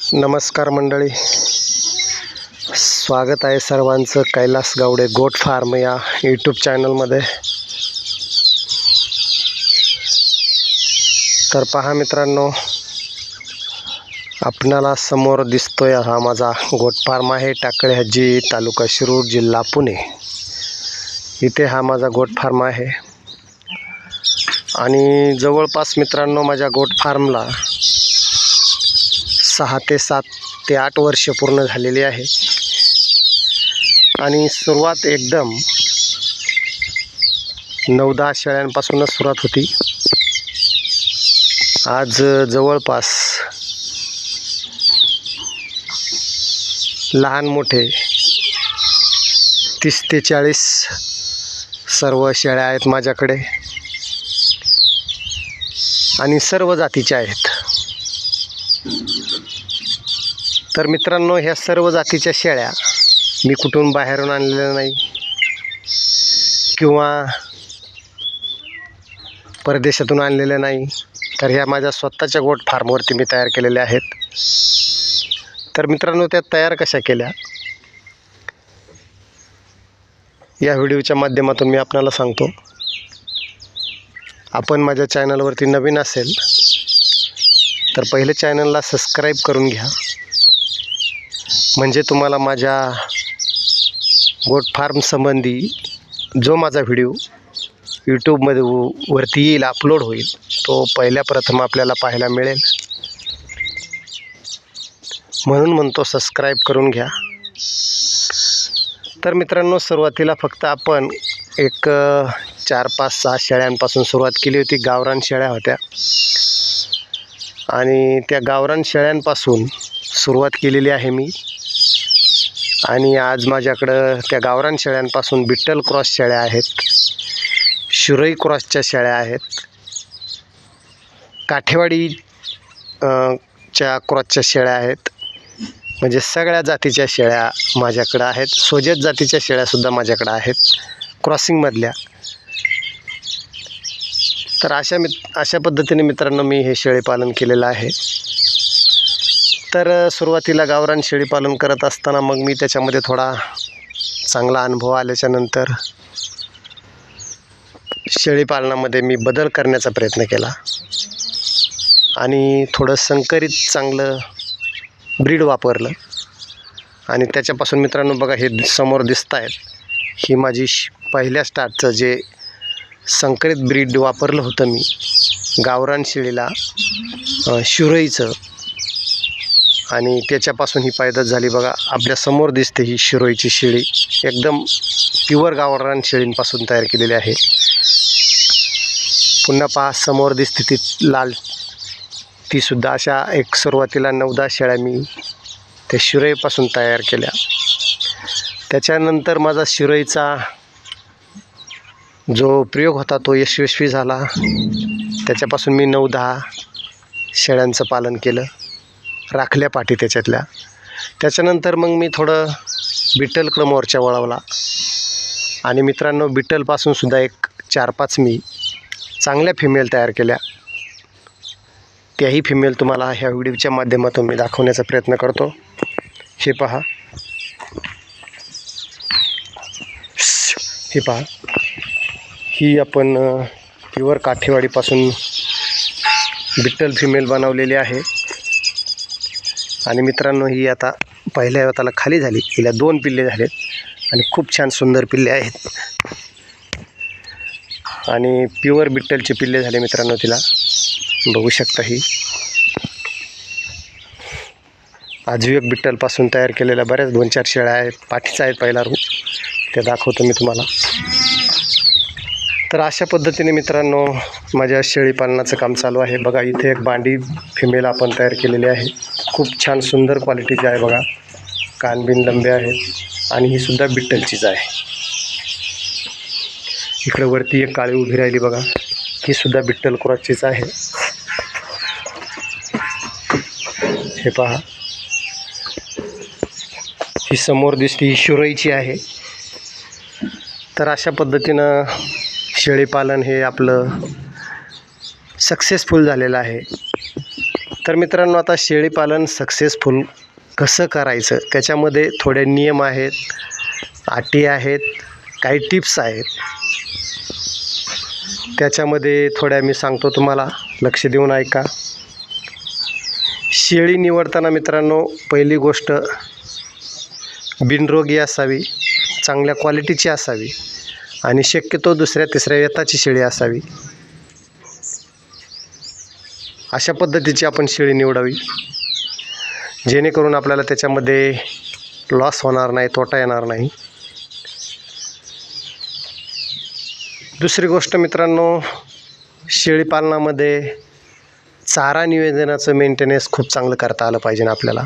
नमस्कार मंडळी. स्वागत आहे सर्वांचं. कैलास गावडे गोट फार्म या यूट्यूब चॅनलमध्ये तर पहा मित्रांनो आपणाला समोर दिसतोय हा माझा गोट फार्म आहे टाकळे हजी तालुका शिरूर जिल्हा पुणे. इथे हा माझा गोट फार्म आहे. आणि जवळपास मित्रांनो माझ्या गोट फार्मला सहा ते सात ते आठ वर्ष पूर्ण झालेली आहे. आणि सुरुवात एकदम नऊ दहा शेळ्यांपासूनच सुरुवात होती. आज जवळपास लहान मोठे तीस ते चाळीस सर्व शेळ्या आहेत माझ्याकडे. आणि सर्व जातीच्या आहेत. तर मित्रांनो ह्या सर्व जातीच्या शेळ्या मी कुठून बाहेरून आणलेल्या नाही. किंवा परदेशातून आणलेल्या नाही. तर ह्या माझ्या स्वतःच्या गोट फार्मवरती मी तयार केलेल्या आहेत. तर मित्रांनो त्या तयार कशा केल्या? या व्हिडिओच्या माध्यमातून मी आपणाला सांगतो. आपण माझ्या चॅनलवरती नवीन असेल तर पहिले चॅनलला सबस्क्राईब करून घ्या. म्हणजे तुम्हाला माझ्या गोट फार्म संबंधी जो माझा व्हिडिओ यूट्यूबमध्ये वरती येईल अपलोड होईल तो पहिल्या प्रथम आपल्याला पाहायला मिळेल. म्हणून म्हणतो सबस्क्राईब करून घ्या. तर मित्रांनो सुरुवातीला फक्त आपण एक चार पाच सहा शेळ्यांपासून सुरुवात केली होती. गावरान शेळ्या होत्या. आणि त्या गावरान शेळ्यांपासून सुरुवात केलेली आहे मी. आणि आज माझ्याकडं त्या गावरान शेळ्यांपासून बिट्टल क्रॉस शेळ्या आहेत. शुरई क्रॉसच्या शेळ्या आहेत. काठेवाडी च्या क्रॉसच्या शेळ्या आहेत. म्हणजे सगळ्या जातीच्या शेळ्या माझ्याकडं आहेत. सोजत जातीच्या शेळ्यासुद्धा माझ्याकडं आहेत. क्रॉसिंगमधल्या तर अशा मित अशा पद्धतीने मित्रांनो मी हे शेळीपालन केलेलं आहे. तर सुरुवातीला गावरान शेळीपालन करत असताना मग मी त्याच्यामध्ये थोडा चांगला अनुभव आल्याच्यानंतर शेळीपालनामध्ये मी बदल करण्याचा प्रयत्न केला. आणि थोडं संकरित चांगलं ब्रीड वापरलं. आणि त्याच्यापासून मित्रांनो बघा हे समोर दिसत आहेत ही माझी श- पहिल्या स्टार्टचं जे संकरित ब्रीड वापरलं होतं मी गावरान शेळीला अ, आणि त्याच्यापासून ही पैदास झाली बघा. आपल्यासमोर दिसते ही शिरोईची शेळी. एकदम प्युअर गावरान शेळींपासून तयार केलेली आहे. पुन्हा पहा समोर दिसते ती लाल. तीसुद्धा अशा एक सुरुवातीला नवदा शेळ्या मी त्या शिरोईपासून तयार केल्या. त्याच्यानंतर माझा शिरोईचा जो प्रयोग होता तो यशस्वी झाला. त्याच्यापासून मी नऊ दहा शेळ्यांचं पालन केलं. राखल्या पाठी त्याच्यातल्या. त्याच्यानंतर मग मी थोडं बिटलकडं मोर्चा वळवला. आणि मित्रांनो बिटलपासून सुद्धा एक चार पाच मी चांगल्या फिमेल तयार केल्या. त्याही फिमेल तुम्हाला ह्या व्हिडिओच्या माध्यमातून मी दाखवण्याचा प्रयत्न करतो. हे पहा. हे पहा. ही आपण प्युअर काठेवाडीपासून बिट्टल फिमेल बनवलेली आहे. आणि मित्रांनो ही आता पहिल्या वेताला खाली झाली. हिला दोन पिल्ले झालेत आणि खूप छान सुंदर पिल्ले आहेत. आणि प्युअर बिट्टलचे पिल्ले झाले मित्रांनो तिला. बघू शकता ही. आजीवक बिट्टलपासून तयार केलेल्या बऱ्याच दोन चार शेळ्या आहेत. पाठीचा आहेत पहिला रूप ते दाखवतो मी तुम्हाला. तर अशा पद्धतीने मित्रांनो माझ्या शेळीपालनाचं काम चालू आहे. बघा इथे एक बांडी फिमेल आपण तयार केलेली आहे. खूप छान सुंदर क्वालिटीची आहे बघा. कानबिन लंबे आहेत आणि ही सुद्धा बिट्टलचीच आहे. इकडे वरती एक काळी उभी राहिली बघा. ही सुद्धा बिट्टल क्रॉसचीच आहे. हे पहा. ही समोर दिसती ही शिरोईची आहे. तर अशा पद्धतीनं शेळीपालन हे आपलं सक्सेसफुल झालेलं आहे. तर मित्रांनो आता शेळीपालन सक्सेसफुल कसं करायचं? त्याच्यामध्ये थोडे नियम आहेत अटी आहेत काही टिप्स आहेत. त्याच्यामध्ये थोड्या मी सांगतो तुम्हाला लक्ष देऊन ऐका. शेळी निवडताना मित्रांनो पहिली गोष्ट बिनरोगी असावी चांगल्या क्वालिटीची असावी. आणि शक्यतो दुसऱ्या तिसऱ्या येताची शेळी असावी. अशा पद्धतीची आपण शेळी निवडावी. जेणेकरून आपल्याला त्याच्यामध्ये लॉस होणार नाही तोटा येणार नाही. दुसरी गोष्ट मित्रांनो शेळीपालनामध्ये चारा नियोजनाचं मेंटेनन्स खूप चांगलं करता आलं पाहिजे आपल्याला.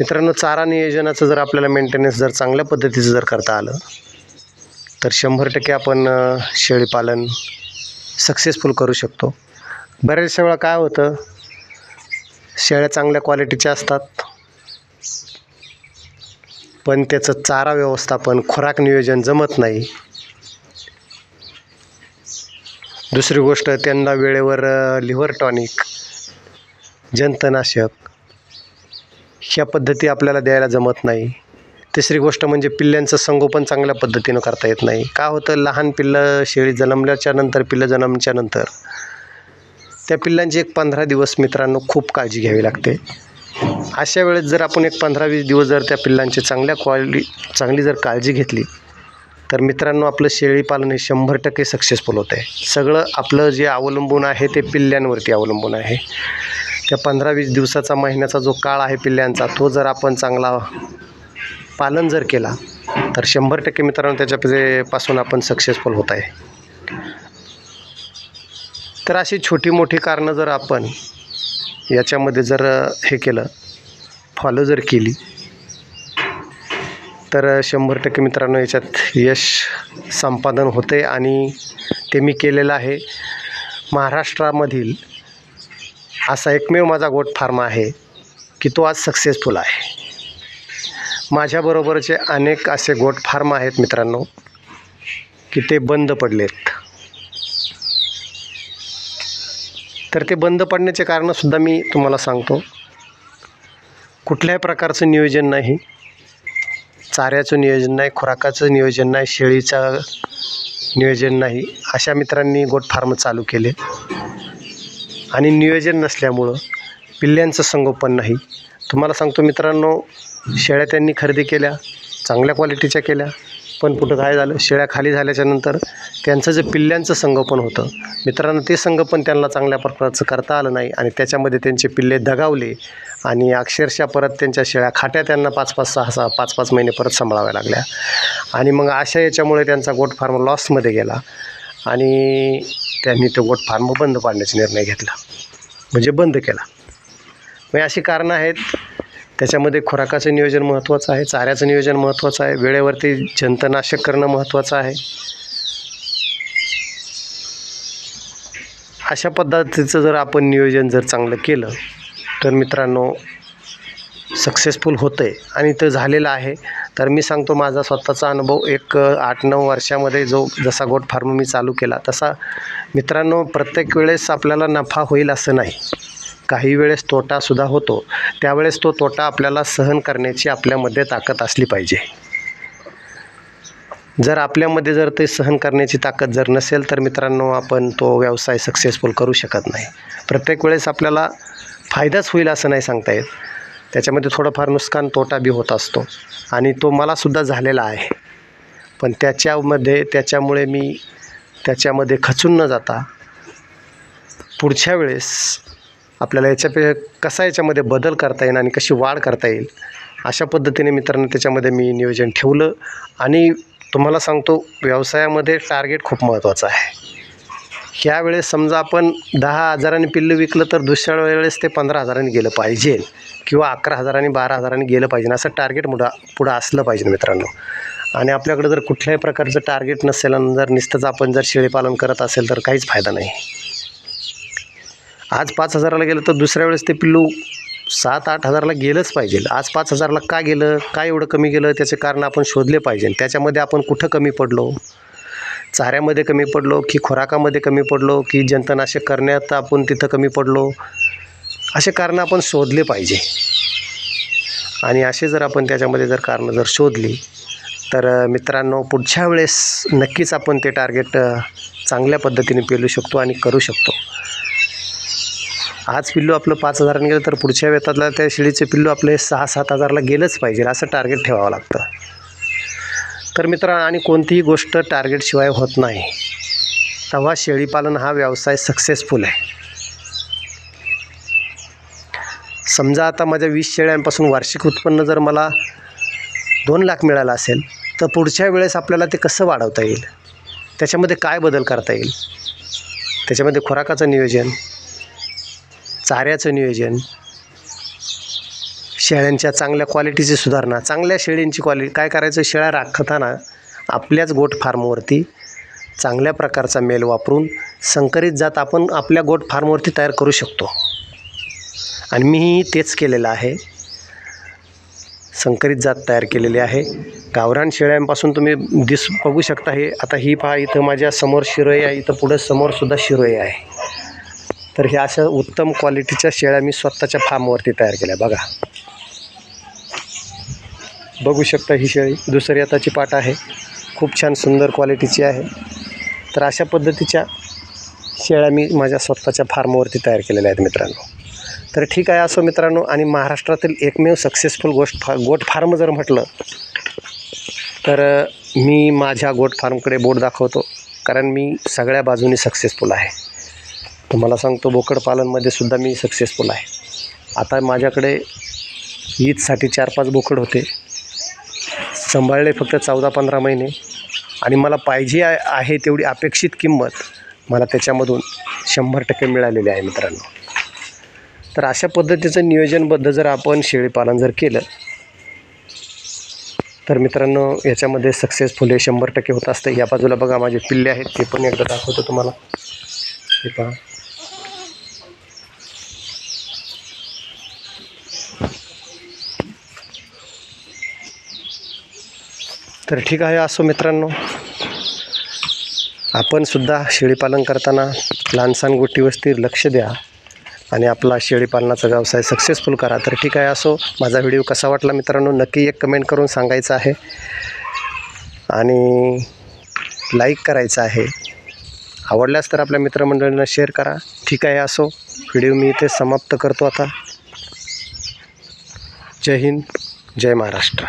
मित्रांनो चारा नियोजनाचं जर आपल्याला मेंटेनन्स जर चांगल्या पद्धतीचं जर करता आलं तर शंभर टक्के आपण शेळीपालन सक्सेसफुल करू शकतो. बऱ्याचशा वेळा काय होतं शेळ्या चांगल्या क्वालिटीच्या असतात पण त्याचं चारा व्यवस्थापन खुराक नियोजन जमत नाही. दुसरी गोष्ट त्यांना वेळेवर लिव्हर टॉनिक जंतनाशक ह्या पद्धती आपल्याला द्यायला जमत नाही. तिसरी गोष्ट म्हणजे पिल्ल्यांचं संगोपन चांगल्या पद्धतीनं करता येत नाही. का होतं? लहान पिल्लं शेळी जन्मल्याच्या नंतर पिल्लं जन्मच्या नंतर. त्या पिल्लांची एक पंधरा दिवस मित्रांनो खूप काळजी घ्यावी लागते. अशा वेळेस जर आपण एक पंधरा वीस दिवस जर त्या पिल्लांची चांगल्या क्वालिटी चांगली जर काळजी घेतली तर मित्रांनो आपलं शेळीपालन हे शंभर टक्के सक्सेसफुल होतं आहे. सगळं आपलं जे अवलंबून आहे ते पिल्ल्यांवरती अवलंबून आहे. त्या पंधरा वीस दिवसाचा महिन्याचा जो काळ आहे पिल्ल्यांचा तो जर आपण चांगला पालन जर केला तर शंभर टक्के मित्रांनो त्याच्या पासून आपण सक्सेसफुल होत आहे. तर अशी छोटी मोठी कारणं जर आपण याच्यामध्ये जर हे केलं फॉलो जर केली तर शंभर टक्के मित्रांनो याच्यात यश संपादन होते आणि ते मी केलेलं आहे. महाराष्ट्रामधील असा एकमेव माझा गोट फार्म आहे की तो आज सक्सेसफुल आहे. माझ्याबरोबरचे अनेक असे गोट फार्म आहेत मित्रांनो की ते बंद पडलेत. तर ते बंद पडण्याचे कारणंसुद्धा मी तुम्हाला सांगतो. कुठल्याही प्रकारचं नियोजन नाही चाऱ्याचं नियोजन नाही खुराकाचं नियोजन नाही शेळीचं नियोजन नाही अशा मित्रांनी गोट फार्म चालू केले. आणि नियोजन नसल्यामुळं पिल्ल्यांचं संगोपन नाही. तुम्हाला सांगतो मित्रांनो शेळ्या त्यांनी खरेदी केल्या चांगल्या क्वालिटीच्या केल्या. पण कुठं काय झालं शेळ्या खाली झाल्याच्यानंतर त्यांचं जे पिल्ल्यांचं संगोपन होतं मित्रांनो ते संगोपन त्यांना चांगल्या प्रकारचं करता आलं नाही आणि त्याच्यामध्ये त्यांचे पिल्ले दगावले आणि अक्षरशः परत त्यांच्या शेळ्या खाट्या त्यांना पाच पाच सहा सहा पाच पाच महिने परत सांभाळाव्या लागल्या. आणि मग अशा याच्यामुळे त्यांचा गोट फार्म लॉसमध्ये गेला आणि त्यांनी तो गोट फार्म बंद पाडण्याचा निर्णय घेतला. म्हणजे बंद केला. मग अशी कारणं आहेत त्याच्यामध्ये खुराकाचं नियोजन महत्त्वाचं आहे चाऱ्याचं नियोजन महत्त्वाचं आहे वेळेवरती जंतनाशक करणं महत्त्वाचं आहे. अशा पद्धतीचं जर आपण नियोजन जर चांगलं केलं तर मित्रांनो सक्सेसफुल होतं आहे आणि ते झालेलं आहे. तर मी सांगतो माझा स्वतःचा अनुभव एक आठ नऊ वर्षामध्ये जो जसा गोट फार्म मी चालू केला तसा मित्रांनो प्रत्येक वेळेस आपल्याला नफा होईल असं नाही. काही वेळेस तोटासुद्धा होतो त्यावेळेस तो तोटा आपल्याला सहन करण्याची आपल्यामध्ये ताकद असली पाहिजे. जर आपल्यामध्ये जर ते सहन करण्याची ताकद जर नसेल तर मित्रांनो आपण तो व्यवसाय सक्सेसफुल करू शकत नाही. प्रत्येक वेळेस आपल्याला फायदाच होईल असं नाही सांगता येत. त्याच्यामध्ये थोडंफार नुकसान तोटा बी होत असतो. आणि तो मलासुद्धा झालेला आहे. पण त्याच्यामध्ये त्याच्यामुळे मी त्याच्यामध्ये खचून न जाता पुढच्या वेळेस आपल्याला याच्यापे कसा याच्यामध्ये बदल करता येईल आणि कशी वाढ करता येईल अशा पद्धतीने मित्रांनो त्याच्यामध्ये मी नियोजन ठेवलं आणि तुम्हाला सांगतो व्यवसायामध्ये टार्गेट खूप महत्त्वाचं आहे. यावेळेस समजा आपण दहा हजारांनी पिल्लं विकलं तर दुसऱ्या वेळेस ते पंधरा हजारांनी गेलं पाहिजे किंवा अकरा हजारांनी बारा हजारांनी गेलं पाहिजे असं टार्गेट मुडा पुढं असलं पाहिजे मित्रांनो. आणि आपल्याकडे जर कुठल्याही प्रकारचं टार्गेट नसेल आणि जर नुसतंच आपण जर शेळीपालन करत असेल तर काहीच फायदा नाही. आज पाच हजाराला गेलं तर दुसऱ्या वेळेस ते पिल्लू सात आठ हजारला गेलंच पाहिजे. आज पाच हजारला का गेलं? का एवढं कमी गेलं? त्याचे कारण आपण शोधले पाहिजे. त्याच्यामध्ये आपण कुठं कमी पडलो? चाऱ्यामध्ये कमी पडलो की खुराकामध्ये कमी पडलो की जंतनाशक करण्यात आपण तिथं कमी पडलो? असे कारणं आपण शोधले पाहिजे. आणि असे जर आपण त्याच्यामध्ये जर कारणं जर शोधली तर मित्रांनो पुढच्या वेळेस नक्कीच आपण ते टार्गेट चांगल्या पद्धतीने पेलू शकतो आणि करू शकतो. आज पिल्लू आपलं पाच हजाराने गेलं तर पुढच्या वेतातला त्या शेळीचे पिल्लू आपले सहा सात हजारला गेलंच पाहिजे. असं टार्गेट ठेवावं लागतं. तर मित्र आणि कोणतीही गोष्ट टार्गेटशिवाय होत नाही. तेव्हा शेळीपालन हा व्यवसाय सक्सेसफुल आहे. समजा आता माझ्या वीस शेळ्यांपासून वार्षिक उत्पन्न जर मला दोन लाख मिळालं असेल तर पुढच्या वेळेस आपल्याला ते कसं वाढवता येईल? त्याच्यामध्ये काय बदल करता येईल? त्याच्यामध्ये खुराकाचं नियोजन चाऱ्याचं नियोजन शेळ्यांच्या चांगल्या क्वालिटीची सुधारणा चांगल्या शेळींची क्वालिटी काय करायचं? शेळ्या राखताना आपल्याच गोट फार्मवरती चांगल्या प्रकारचा मेल वापरून संकरित जात आपण आपल्या गोट फार्मवरती तयार करू शकतो. आणि मीही तेच केलेलं आहे. संकरित जात तयार केलेली आहे. गावरान शेळ्यांपासून तुम्ही दिस बघू शकता हे. आता ही पहा इथं माझ्यासमोर शिरोई आहे इथं पुढं समोरसुद्धा शिरोई आहे. तर ह्या अशा उत्तम क्वालिटीच्या शेळ्या मी स्वतःच्या फार्मवरती तयार केल्या. बघा. बघू शकता ही शेळी. दुसरी आताची पाट आहे. खूप छान सुंदर क्वालिटीची आहे. तर अशा पद्धतीच्या शेळ्या मी माझ्या स्वतःच्या फार्मवरती तयार केलेल्या आहेत मित्रांनो. तर ठीक आहे असो मित्रांनो आणि महाराष्ट्रातील एकमेव सक्सेसफुल गोष्ट फा गोट फार्म जर म्हटलं तर मी माझ्या गोट फार्मकडे बोट दाखवतो कारण मी सगळ्या बाजूनी सक्सेसफुल आहे. तुम्हाला सांगतो बोकड पालनमध्ये सुद्धा मी सक्सेसफुल आहे. आता माझ्याकडे ईदसाठी चार पाच बोकड होते. सांभाळले फक्त चौदा पंधरा महिने. आणि मला पाहिजे आहे तेवढी अपेक्षित किंमत मला त्याच्यामधून शंभर टक्के मिळालेली आहे मित्रांनो. तर अशा पद्धतीचं नियोजनबद्ध जर आपण शेळीपालन जर केलं तर मित्रांनो याच्यामध्ये सक्सेसफुल हे शंभर टक्के होत असतं. या बाजूला बघा माझे पिल्ले आहेत ते पण एकदा दाखवतो तुम्हाला. हे पहा. तर ठीक आहे असो मित्रांनो. आपणसुद्धा शेळीपालन करताना लहानसहान गोष्टीवस्ती लक्ष द्या आणि आपला शेळीपालनाचा व्यवसाय सक्सेसफुल करा. तर ठीक आहे असो माझा व्हिडिओ कसा वाटला मित्रांनो नक्की एक कमेंट करून सांगायचं आहे. आणि लाईक करायचं आहे. आवडल्यास तर आपल्या मित्रमंडळींना शेअर करा. ठीक आहे असो व्हिडिओ मी इथे समाप्त करतो आता. जय हिंद जय महाराष्ट्र.